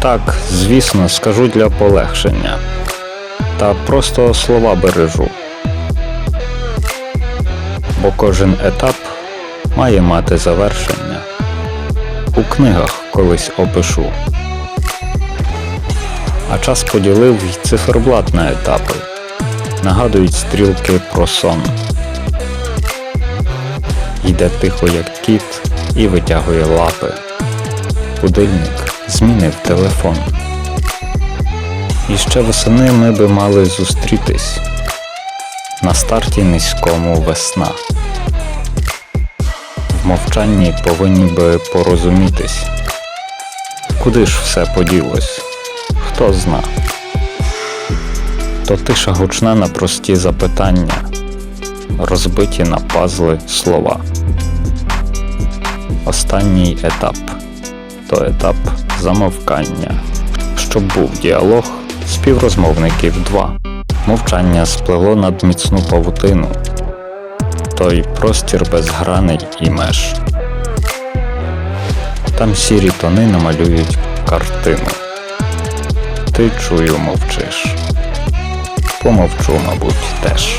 Так, звісно, скажу для полегшення. Та просто слова бережу. Бо кожен етап має мати завершення. У книгах колись опишу. А час поділив й циферблат на етапи. Нагадують стрілки про сон. Йде тихо, як кіт, і витягує лапи. Будильник змінив телефон. І ще восени ми би мали зустрітись на старті низькому весна. В мовчанні повинні би порозумітись. Куди ж все поділось? Хто зна? То тиша гучна на прості запитання, розбиті на пазли слова. Останній етап то етап замовкання. Щоб був діалог співрозмовників два. Мовчання спливло над міцну павутину. Той простір без граней і меж. Там сірі тони намалюють картину. Ти чую мовчиш. Помовчу, мабуть, теж.